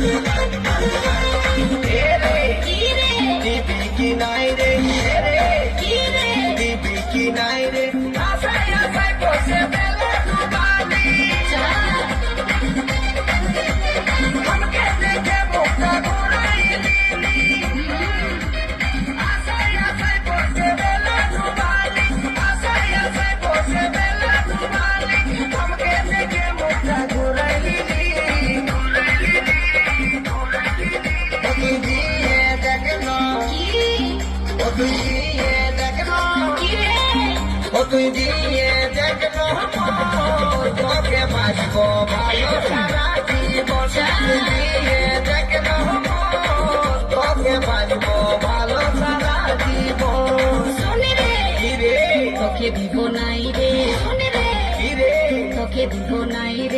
嗯。দিয়ে দেখব তোকে বাঁচবো ভালো সারা জীবন দিয়ে দেখব তোকে বাঁচবো ভালো সারা জীবন। তোকে দিব নাই রে। তোকে দিব নাই রে।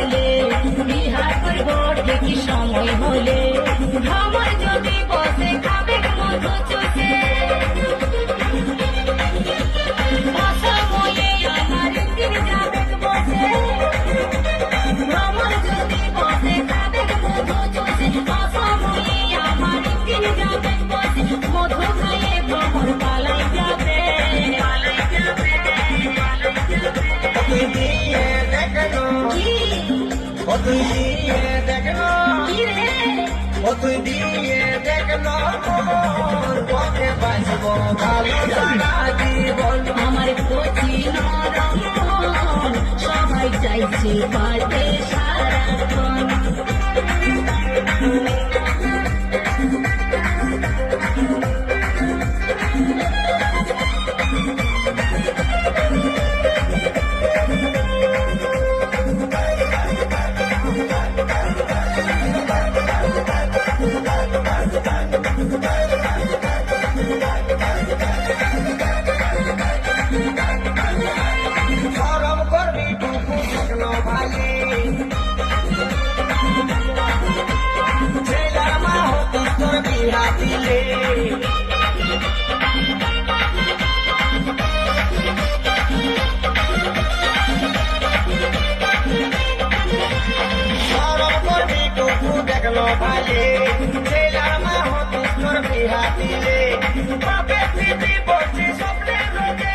পারলে বিহার হলে। আমার তুই দিয়ে দেখল ও তুই দিয়ে দেখল পথে বাঁচব ভালো সারা জীবন আমার কচি নরম সবাই চাইছে পারবে। না দিলে দেখল ভালে ছেলার মা হতুর বিহা দিলে বাপে পৃথিবী বসে স্বপ্নের রোগে